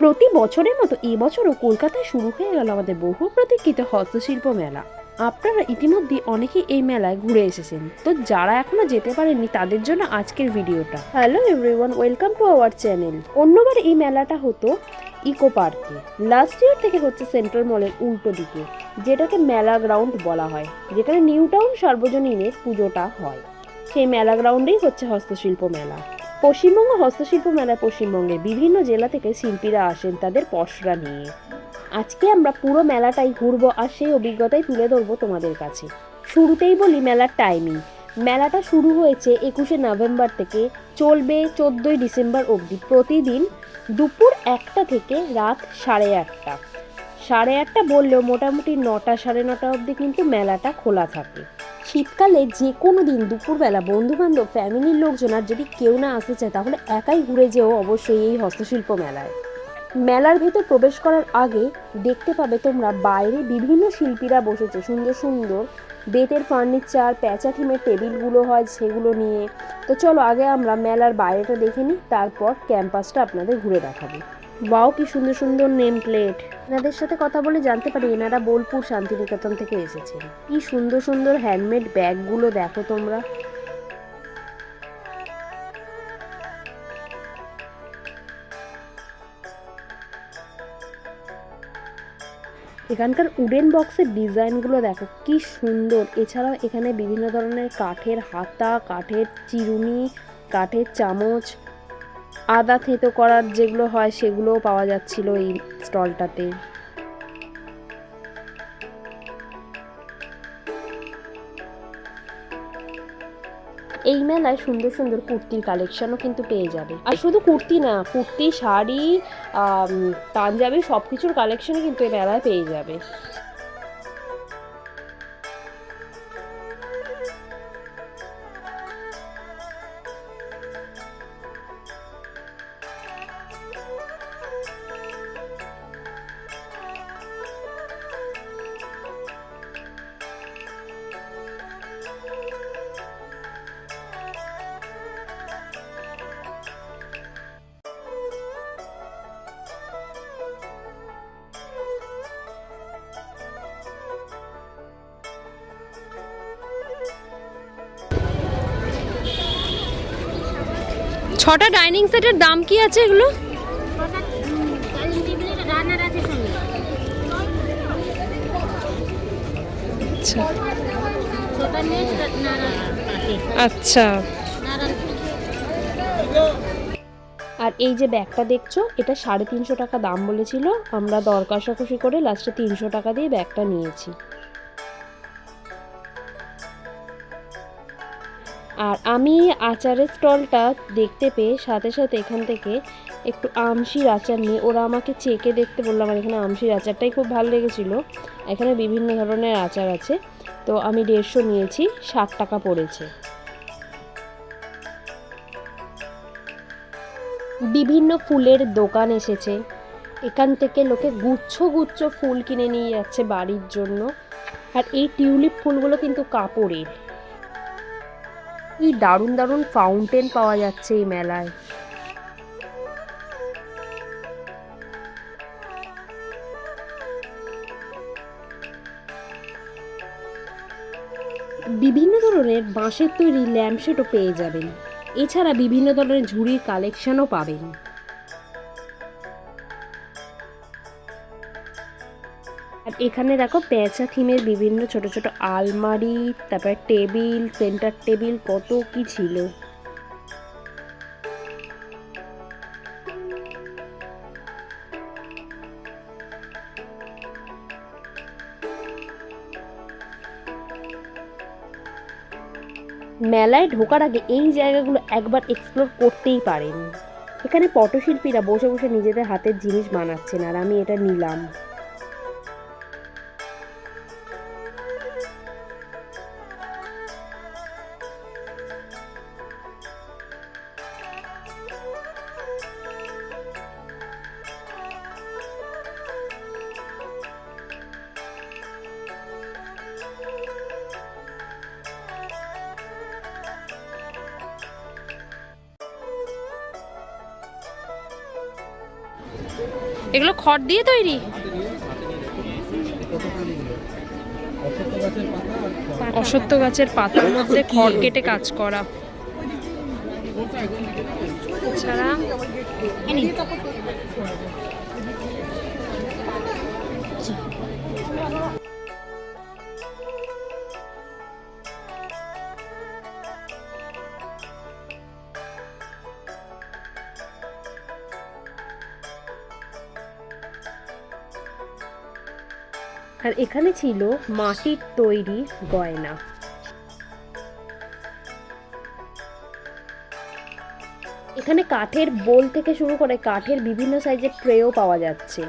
প্রতি বছরের মতো এবছরও কলকাতায় শুরু হয়ে গেল আমাদের বহু প্রতীক্ষিত হস্তশিল্প মেলা। আপনারা ইতিমধ্যে অনেকেই এই মেলায় ঘুরে এসেছেন। তো যারা এখনও যেতে পারেননি, তাদের জন্য আজকের ভিডিওটা। Hello everyone welcome to our channel অন্যবার এই মেলাটা হতো ইকো পার্কে লাস্ট ইয়ার থেকে হচ্ছে সেন্ট্রাল মলের উল্টো দিকে, যেটাকে মেলা গ্রাউন্ড বলা হয়, যেখানে নিউ টাউন সার্বজনীনের পুজোটা হয়। সেই মেলা গ্রাউন্ডেই হচ্ছে হস্তশিল্প মেলা। পশ্চিমবঙ্গ হস্তশিল্প মেলায় পশ্চিমবঙ্গের বিভিন্ন জেলা থেকে শিল্পীরা আসেন তাদের পসরা নিয়ে। আজকে আমরা পুরো মেলাটাই ঘুরবো আর সেই অভিজ্ঞতাই তুলে ধরবো তোমাদের কাছে। শুরুতেই বলি মেলার টাইমিং মেলাটা শুরু হয়েছে একুশে নভেম্বর থেকে চলবে চোদ্দোই ডিসেম্বর অবধি। প্রতিদিন দুপুর একটা থেকে রাত সাড়ে আটটা। সাড়ে আটটা বললেও মোটামুটি নটা, সাড়ে নটা অবধি কিন্তু মেলাটা খোলা থাকে। শীতকালে যে কোনো দিন দুপুরবেলা বন্ধু বান্ধব ফ্যামিলির লোকজন আর যদি কেউ না আসতে চায়, তাহলে একাই ঘুরে যেও অবশ্যই এই হস্তশিল্প মেলায়। মেলার ভেতর প্রবেশ করার আগে দেখতে পাবে তোমরা বাইরে বিভিন্ন শিল্পীরা বসেছে। সুন্দর সুন্দর বেতের ফার্নিচার, প্যাঁচা থিমের টেবিলগুলো হয় সেগুলো নিয়ে। তো চলো আগে আমরা মেলার বাইরেটা দেখে নিই, তারপর ক্যাম্পাসটা আপনাদের ঘুরে দেখাবো। বাও কি সুন্দর সুন্দর নেম প্লেট এনাদের সাথে কথা বলে জানতে পারি এনারা বোলপুর শান্তিনিকেতন থেকে এসেছেন। কি সুন্দর সুন্দর হ্যান্ডমেড ব্যাগগুলো দেখো তোমরা। এখানকার উডেন বক্সের ডিজাইনগুলো দেখো, কি সুন্দর। এছাড়াও এখানে বিভিন্ন ধরনের কাঠের হাতা, কাঠের চিরুনি, কাঠের চামচ আদা থেঁতো করার যেগুলো হয় সেগুলোও পাওয়া যাচ্ছিল এই স্টলটাতে। এই মেলায় সুন্দর সুন্দর কুর্তির কালেকশনও কিন্তু পেয়ে যাবে। আর শুধু কুর্তি না, কুর্তি, শাড়ি পাঞ্জাবি সব কিছুর কালেকশনই কিন্তু এই মেলায় পেয়ে যাবে। সেটের দাম কি আছে এগুলো? আচ্ছা। আচ্ছা। আর এই যে ব্যাগটা দেখছ, এটা সাড়ে তিনশো টাকা দাম বলেছিল। আমরা দর কষাকষি করে লাস্টে তিনশো টাকা দিয়ে ব্যাগটা নিয়েছি। আর আমি আচারের স্টলটা দেখতে পেয়ে সাথে সাথে এখান থেকে একটু আমশির আচার নিয়ে, ওরা আমাকে চেকে দেখতে বললাম আর এখানে আমশির আচারটাই খুব ভালো লেগেছিল। এখানে বিভিন্ন ধরনের আচার আছে। তো আমি দেড়শো নিয়েছি, ষাট টাকা পড়েছে। বিভিন্ন ফুলের দোকান এসেছে। এখান থেকে লোকে গুচ্ছ গুচ্ছ ফুল কিনে নিয়ে যাচ্ছে বাড়ির জন্য। আর এই টিউলিপ ফুলগুলো কিন্তু কাপড়ের। কি দারুণ দারুণ ফাউন্টেন পাওয়া যাচ্ছে এই মেলায়। বিভিন্ন ধরনের বাঁশের তৈরি ল্যাম্পশেটও পেয়ে যাবেন। এছাড়া বিভিন্ন ধরনের ঝুড়ির কালেকশনও পাবেন। এখানে দেখো পেঁচা থিমের বিভিন্ন ছোট ছোট আলমারি, তারপর টেবিল, সেন্টার টেবিল, কত কি ছিল। মেলায় ঢোকার আগে এই জায়গাগুলো একবার এক্সপ্লোর করতেই পারেন। এখানে পটশিল্পীরা বসে বসে নিজেদের হাতের জিনিস বানাচ্ছেন, আর আমি এটা নিলাম। এগুলো খড় দিয়ে তৈরি? অসত্য গাছের পাতার মধ্যে খড় কেটে কাজ করা। এছাড়া আর এখানে ছিল মাটির তৈরি গয়না। এখানে কাঠের বোল থেকে শুরু করে কাঠের বিভিন্ন সাইজের ট্রেও পাওয়া যাচ্ছে।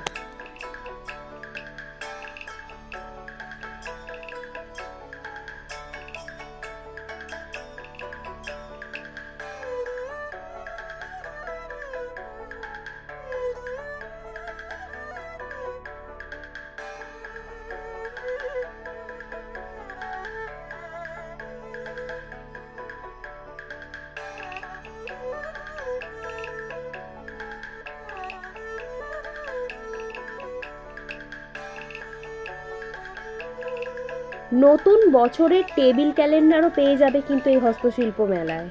বছরের টেবিল ক্যালেন্ডারও পেয়ে যাবে কিন্তু এই হস্তশিল্প মেলায়।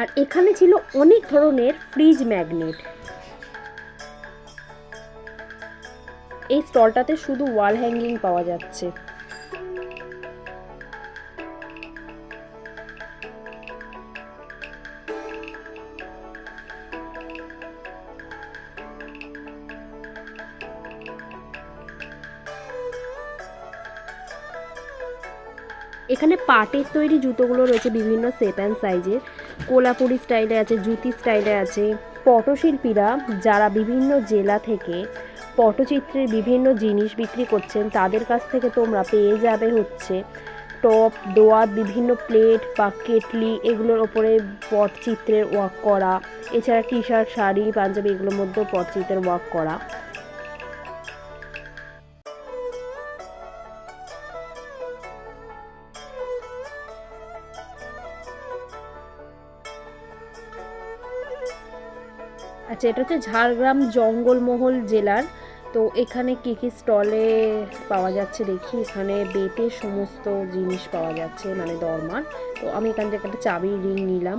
আর এখানে ছিল অনেক ধরনের ফ্রিজ ম্যাগনেট। এই স্টলটাতে শুধু ওয়াল হ্যাঙ্গিং পাওয়া যাচ্ছে। পাটের তৈরি জুতোগুলো রয়েছে বিভিন্ন সেপ অ্যান্ড সাইজের কোলাপুরি স্টাইলে আছে, জুতি স্টাইলে আছে। পটশিল্পীরা যারা বিভিন্ন জেলা থেকে পটচিত্রের বিভিন্ন জিনিস বিক্রি করছেন, তাদের কাছ থেকে তোমরা পেয়ে যাবে হচ্ছে টপ দোয়া বিভিন্ন প্লেট বা কেটলি, এগুলোর ওপরে পটচিত্রের ওয়ার্ক করা। এছাড়া টি শার্ট শাড়ি, পাঞ্জাবি, এগুলোর মধ্যেও পটচিত্রের ওয়াক করা। আচ্ছা এটা হচ্ছে ঝাড়গ্রাম জঙ্গলমহল জেলার। তো এখানে কী কী স্টলে পাওয়া যাচ্ছে দেখি? এখানে বেটে সমস্ত জিনিস পাওয়া যাচ্ছে মানে দরমার। তো আমি এখান থেকে একটা চাবি রিং নিলাম।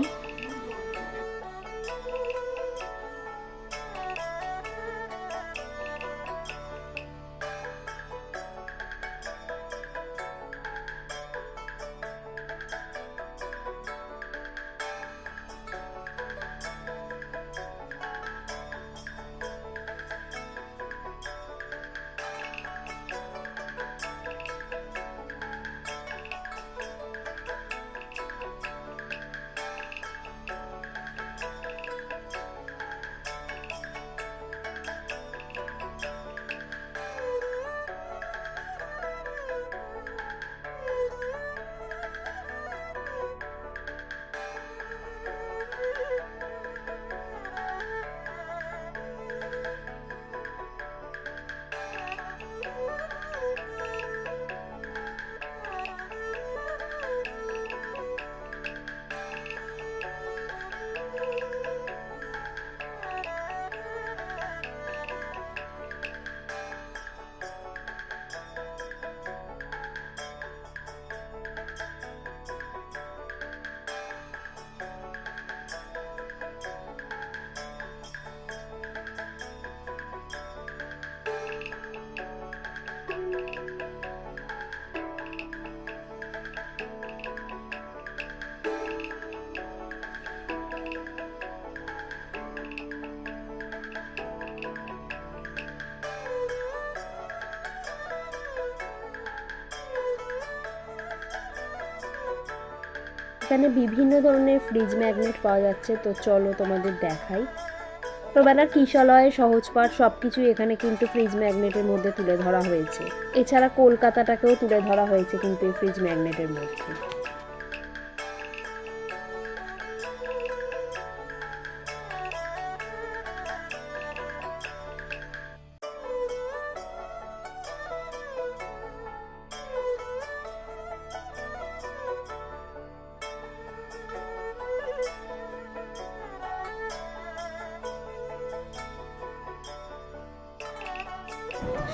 এখানে বিভিন্ন ধরনের ফ্রিজ ম্যাগনেট পাওয়া যাচ্ছে। তো চলো তোমাদের দেখাই। তো বেলা কিশলয় সহজপাঠ সব কিছু এখানে কিন্তু ফ্রিজ ম্যাগনেটের মধ্যে তুলে ধরা হয়েছে। এছাড়া কলকাতাটাকেও তুলে ধরা হয়েছে কিন্তু এই ফ্রিজ ম্যাগনেটের মধ্যে।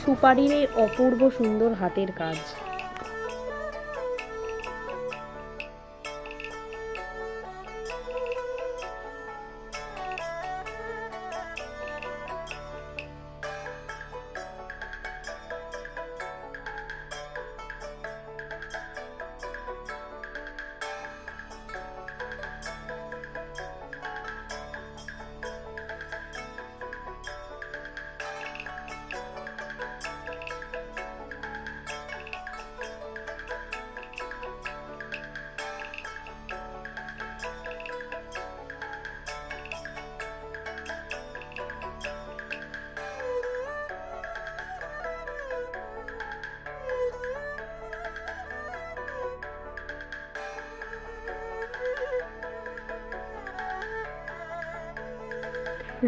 সুপারির এই অপূর্ব সুন্দর হাতের কাজ।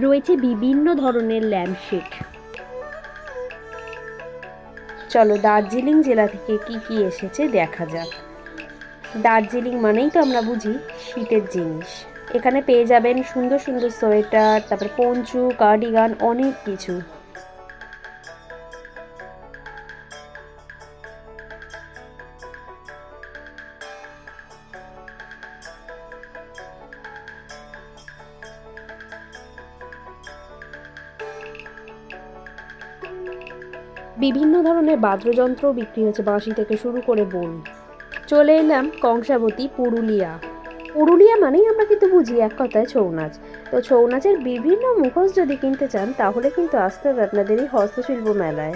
রয়েছে বিভিন্ন ধরনের ল্যাম্পশেড। চলো দার্জিলিং জেলা থেকে কি কি এসেছে দেখা যাক। দার্জিলিং মানেই তো আমরা বুঝি শীতের জিনিস। এখানে পেয়ে যাবেন সুন্দর সুন্দর সোয়েটার, তারপর পঞ্চু, কার্ডিগান, অনেক কিছু। বিভিন্ন ধরনের বাদ্যযন্ত্র বিক্রি হয়েছে বাঁশি থেকে শুরু করে বোন চলে এলাম কংসাবতী পুরুলিয়া। পুরুলিয়া মানেই আমরা কিন্তু বুঝি এক কথায় ছৌ নাচ তো ছৌ নাচের বিভিন্ন মুখোশ যদি কিনতে চান, তাহলে কিন্তু আসতে হবে আপনাদেরই হস্তশিল্প মেলায়।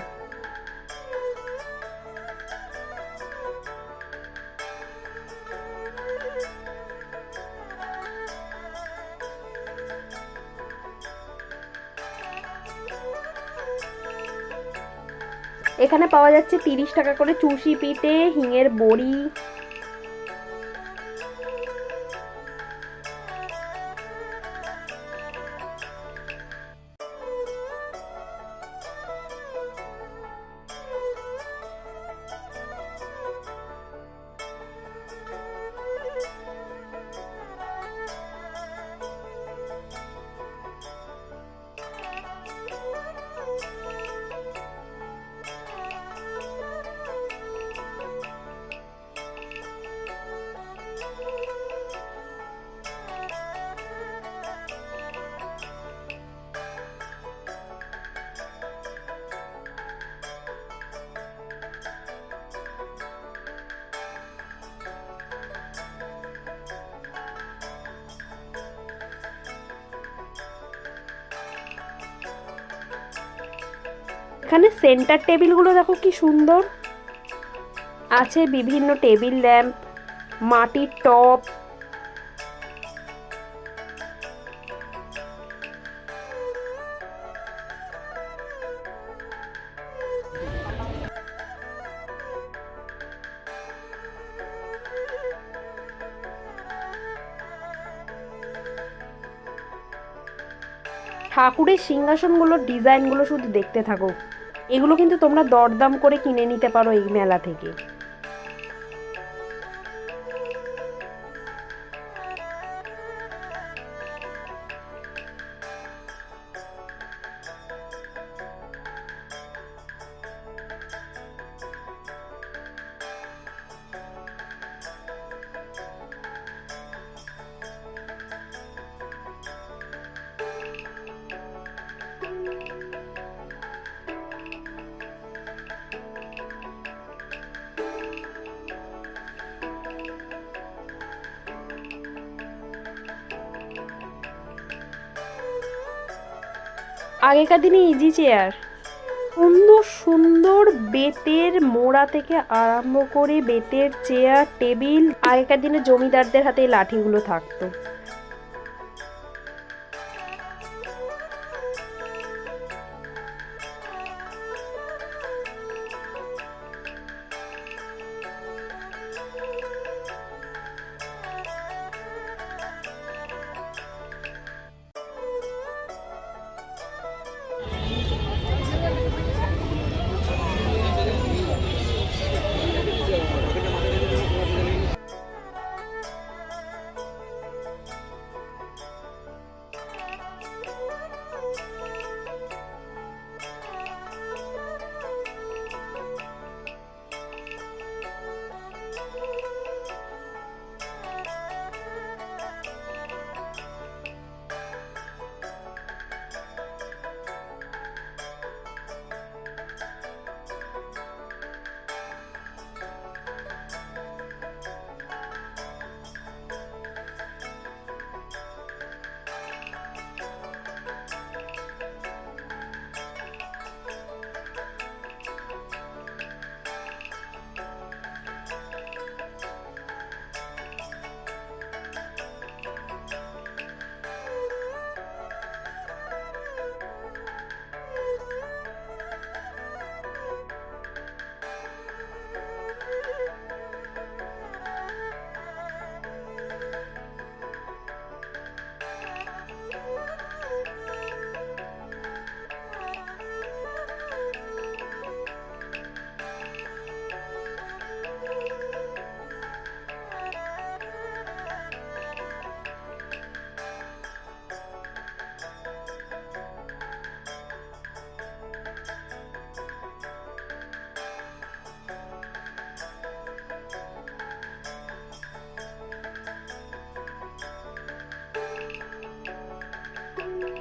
এখানে পাওয়া যাচ্ছে তিরিশ টাকা করে চুষি পিঠে হিঙের বড়ি এখানে সেন্টার টেবিলগুলো দেখো কি সুন্দর। আছে বিভিন্ন টেবিল ল্যাম্প, মাটির টপ ঠাকুরের সিংহাসনগুলোর ডিজাইনগুলো শুধু দেখতে থাকো। এগুলো কিন্তু তোমরা দরদাম করে কিনে নিতে পারো এই মেলা থেকে। আগেকার দিনে ইজি চেয়ার সুন্দর সুন্দর বেতের মোড়া থেকে আরম্ভ করে বেতের চেয়ার টেবিল আগেকার দিনে জমিদারদের হাতে লাঠিগুলো থাকতো।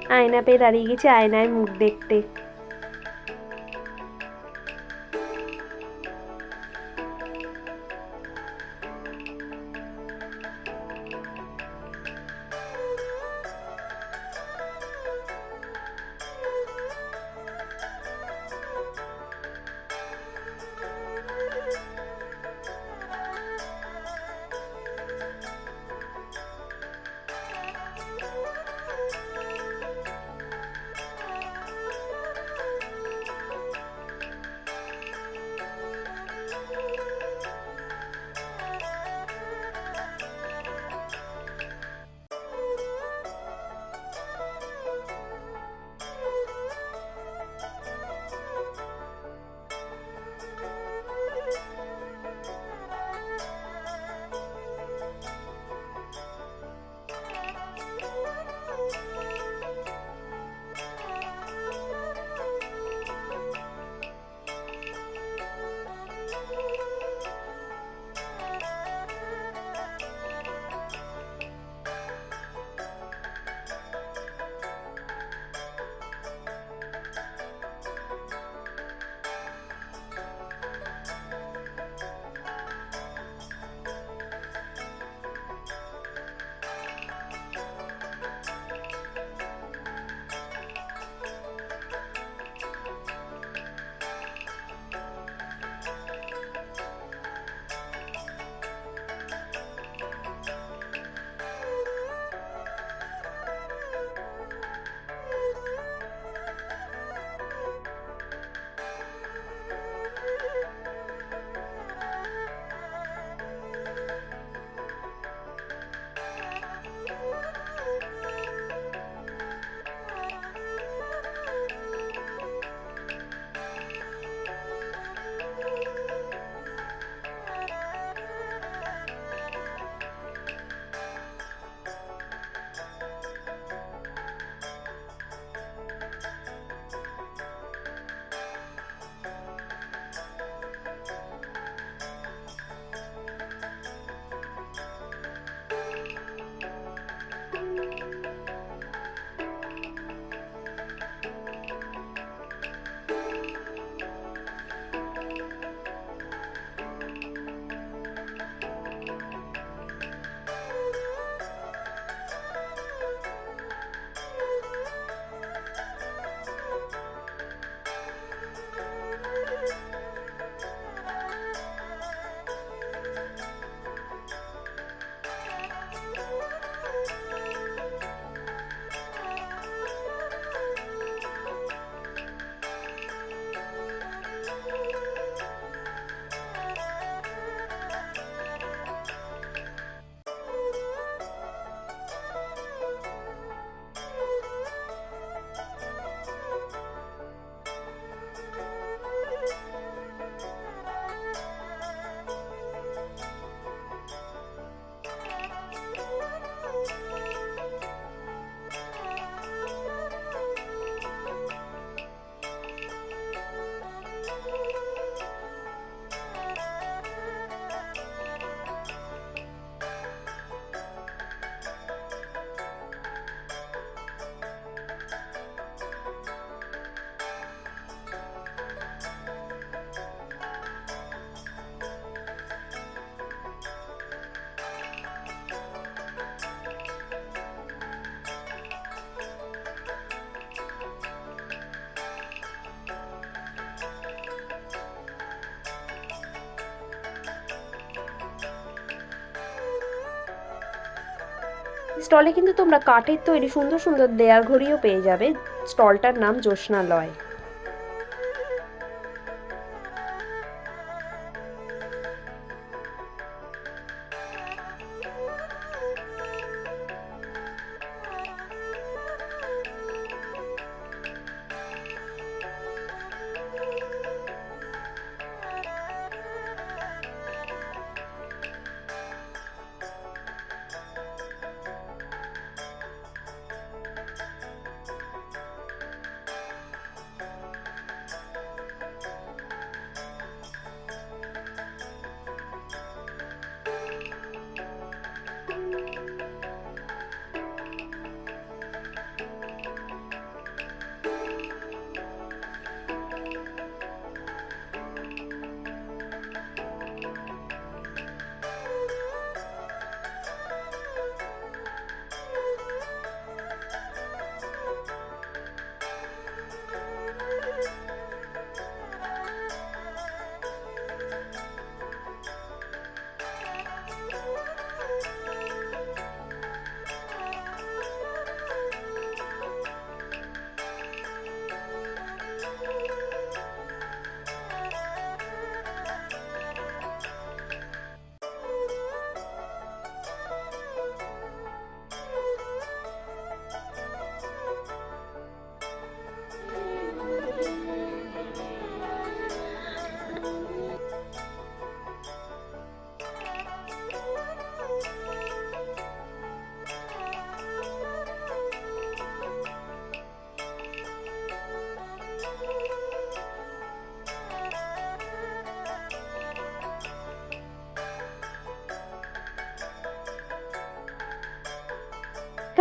আয়না পেয়ে দাঁড়িয়ে গেছি আয়নায় মুখ দেখতে। স্টলে কিন্তু তোমরা কাঠের তৈরি সুন্দর সুন্দর দেয়াল ঘড়িও পেয়ে যাবে। স্টলটার নাম জ্যোৎস্নালয়।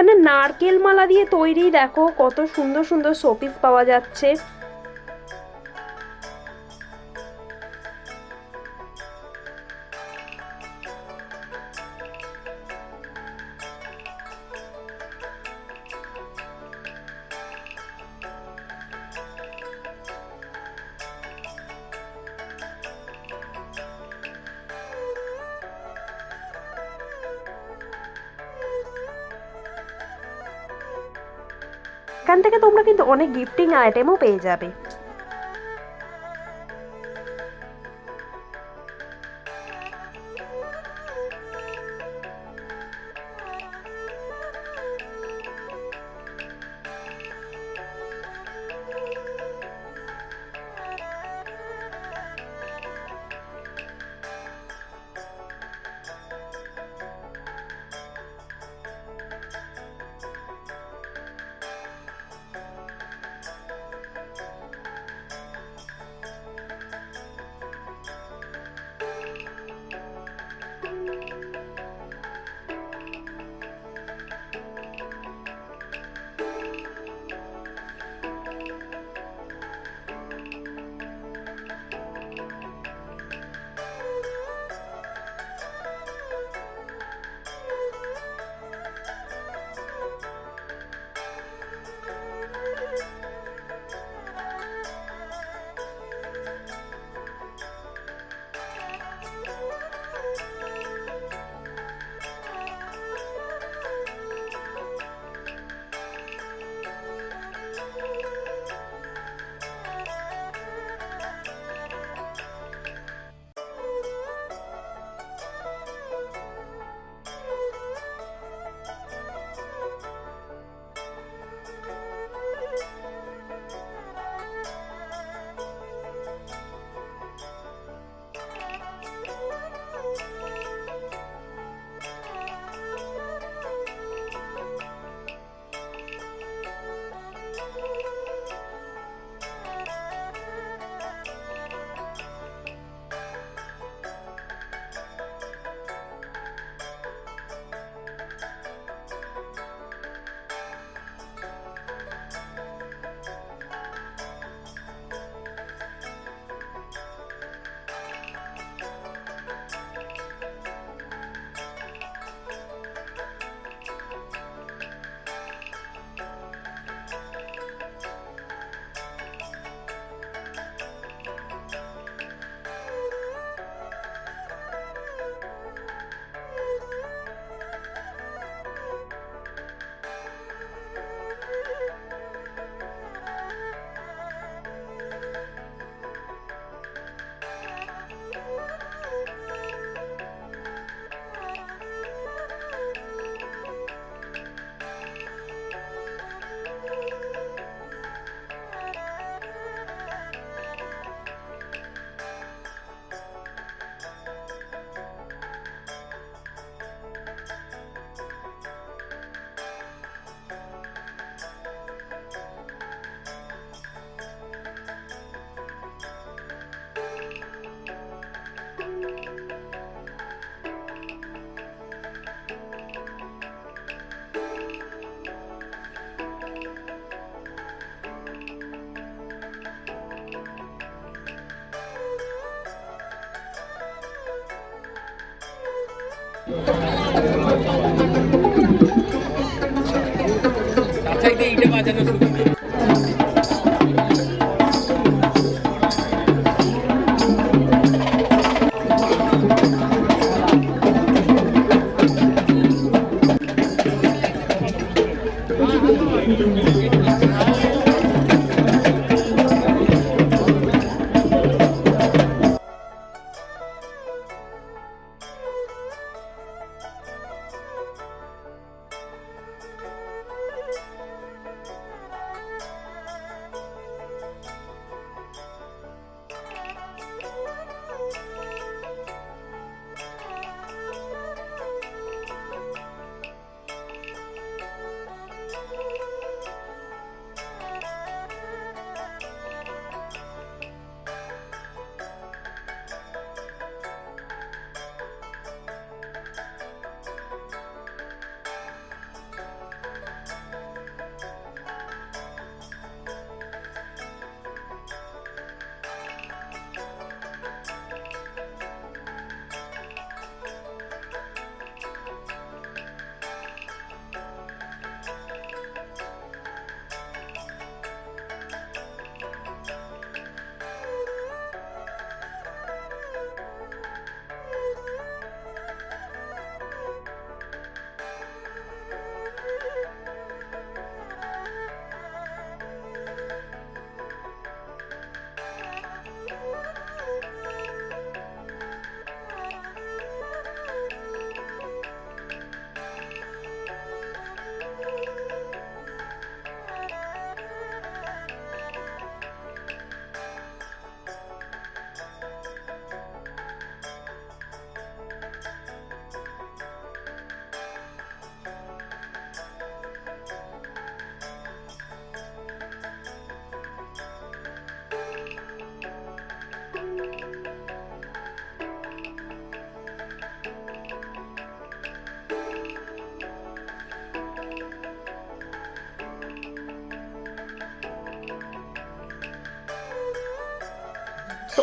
এখানে নারকেল মালা দিয়ে তৈরি। দেখো কত সুন্দর সুন্দর শোপিস পাওয়া যাচ্ছে। এখান থেকে তোমরা কিন্তু অনেক গিফটিং আইটেমও পেয়ে যাবে।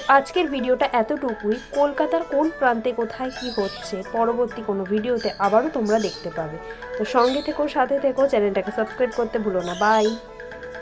আজকের ভিডিওটা এতটুকুই। কলকাতার কোন প্রান্তে কোথায় কি হচ্ছে, পরবর্তী কোনো ভিডিওতে আবারও তোমরা দেখতে পাবে। তো সঙ্গে থেকো, সাথে থেকো, চ্যানেলটাকে সাবস্ক্রাইব করতে ভুলো না। বাই।